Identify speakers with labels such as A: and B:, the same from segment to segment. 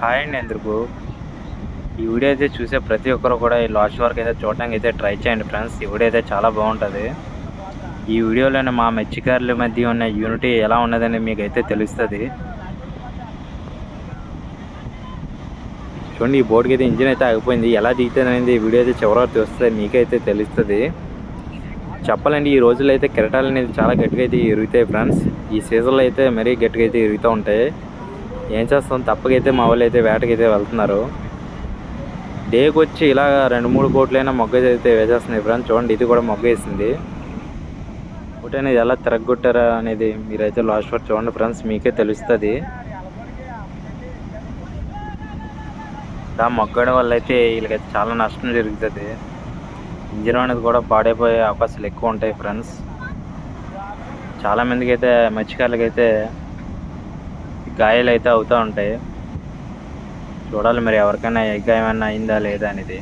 A: Hi అండి ఎందుకు ఈ వీడియో అయితే చూసే ప్రతి ఒక్కరు కూడా ఈ లాస్ట్ వరకు అయితే చూడడానికి అయితే ట్రై చేయండి ఫ్రెండ్స్. ఈ వీడియో అయితే చాలా బాగుంటుంది. ఈ వీడియోలోనే మా మెచ్చికారుల మధ్య ఉన్న యూనిటీ ఎలా ఉన్నదని మీకు అయితే తెలుస్తుంది. చూడండి ఈ బోర్డుకి అయితే ఇంజిన్ అయితే ఆగిపోయింది. ఎలా దిగుతుంది అనేది ఈ వీడియో అయితే చివరి చూస్తే మీకైతే తెలుస్తుంది. చెప్పాలండి ఈ రోజుల్లో అయితే కెరటాలు అనేది చాలా గట్టిగా అయితే ఇరుగుతాయి ఫ్రెండ్స్. ఈ సీజన్లో అయితే మరీ గట్టిగా అయితే ఇరుగుతూ ఉంటాయి. ఏం చేస్తాం? తప్పకైతే మా వాళ్ళు అయితే వేటకైతే వెళ్తున్నారు. డేకి వచ్చి ఇలా రెండు మూడు కోట్లైనా మొగ్గ అయితే వేసేస్తున్నాయి ఫ్రెండ్స్. చూడండి ఇది కూడా మొగ్గ వేసింది ఒకటి అనేది ఎలా తిరగొట్టారా అనేది మీరైతే లాస్ట్ వరకు చూడండి ఫ్రెండ్స్. మీకే తెలుస్తుంది. ఇలా మొగ్గడం వల్ల అయితే వీళ్ళకైతే చాలా నష్టం జరుగుతుంది. ఇంజిన్ అనేది కూడా పాడైపోయే అవకాశాలు ఎక్కువ ఉంటాయి ఫ్రెండ్స్. చాలా మందికి అయితే మత్స్యకారులకైతే గాయాలు అయితే అవుతూ ఉంటాయి. చూడాలి మరి ఎవరికైనా ఏ గాయం ఏమైనా అయిందా లేదా అనేది.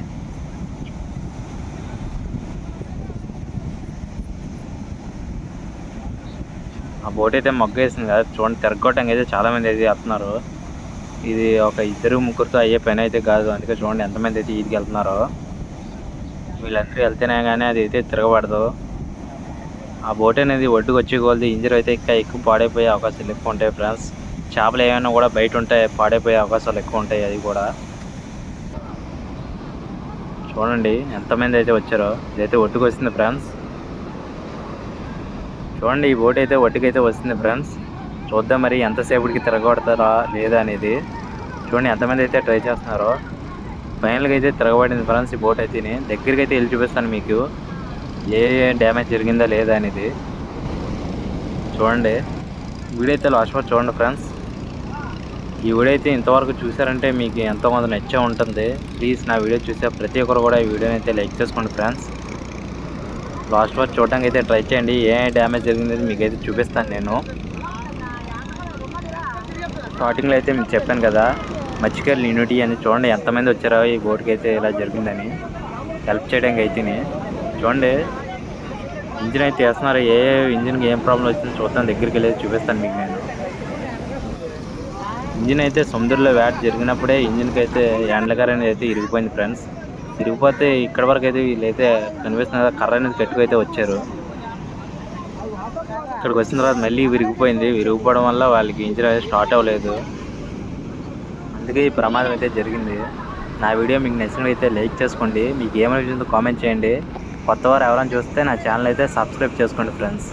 A: ఆ బోట్ అయితే మొగ్గ వేసింది కదా. చూడండి తిరగొట్టంగా అయితే చాలామంది అయితే వెళ్తున్నారు. ఇది ఒక ఇద్దరు ముగ్గురుతో అయ్యే పని అయితే కాదు. అందుకే చూడండి ఎంతమంది అయితే ఈదికి వెళ్తున్నారో. వీళ్ళందరూ వెళ్తేనే కానీ అది అయితే తిరగబడదు. ఆ బోట్ అనేది ఒడ్డుకు వచ్చే కొలది ఇంజర్ అయితే ఇంకా ఎక్కువ పాడైపోయే అవకాశాలు ఎక్కువ ఉంటాయి ఫ్రెండ్స్. చేపలు ఏమైనా కూడా బయట ఉంటాయి పాడైపోయే అవకాశాలు ఎక్కువ ఉంటాయి అది కూడా. చూడండి ఎంతమంది అయితే వచ్చారో ఇదైతే ఒడ్డుకు వస్తుంది ఫ్రెండ్స్. చూడండి ఈ బోట్ అయితే ఒడ్డుకైతే వస్తుంది ఫ్రెండ్స్. చూద్దాం మరి ఎంతసేపటికి తిరగబడతారా లేదా అనేది. చూడండి ఎంతమంది అయితే ట్రై చేస్తున్నారో. ఫైనల్గా అయితే తిరగబడింది ఫ్రెండ్స్ ఈ బోట్ అయితే దగ్గరికి అయితే వెళ్ళి చూపిస్తాను మీకు. ఏ ఏ డ్యామేజ్ జరిగిందా లేదా అనేది. చూడండి. వీడియో అయితే లాస్ట్ వరకు చూడండి ఫ్రెండ్స్. ఈ వీడియో అయితే ఇంతవరకు చూసారంటే మీకు ఎంతో కొంత నచ్చే ఉంటుంది. ప్లీజ్ నా వీడియో చూసే ప్రతి ఒక్కరు కూడా ఈ వీడియోని అయితే లైక్ చేసుకోండి ఫ్రెండ్స్. లాస్ట్ వరకు చూడడానికి అయితే ట్రై చేయండి. ఏ డ్యామేజ్ జరిగింది మీకు అయితే చూపిస్తాను నేను. స్టార్టింగ్లో అయితే మీకు చెప్పాను కదా మచ్చికల్ యూనిటీ అని చూడండి. ఎంతమంది వచ్చారో ఈ బోర్డుకి అయితే ఇలా జరిగిందని. హెల్ప్ చేయడానికి అయితేనే. చూడండి ఇంజిన్ అయితే వేస్తున్నారు? ఏ ఇంజిన్కి ఏం ప్రాబ్లం వచ్చిందో చూద్దాం. దగ్గరికి వెళ్ళి చూపిస్తాను మీకు నేను. ఇంజిన్ అయితే సముద్రంలో వేట జరిగినప్పుడే ఇంజిన్కి అయితే హ్యాండ్లకర్ అనేది అయితే ఇరిగిపోయింది ఫ్రెండ్స్. ఇరిగిపోతే ఇక్కడ వరకు అయితే వీళ్ళైతే కనిపిస్తున్న కదా కర్ర అనేది కట్టుకైతే వచ్చారు. ఇక్కడికి వచ్చిన తర్వాత మళ్ళీ విరిగిపోయింది. విరిగిపోవడం వల్ల వాళ్ళకి ఇంజిన్ అయితే స్టార్ట్ అవ్వలేదు. అందుకే ఈ ప్రమాదం అయితే జరిగింది. నా వీడియో మీకు నచ్చినట్లయితే లైక్ చేసుకోండి. మీకు ఏమనిపించిందో కామెంట్ చేయండి. కొత్త వారు ఎవరైనా చూస్తే నా ఛానల్ అయితే సబ్స్క్రైబ్ చేసుకోండి ఫ్రెండ్స్.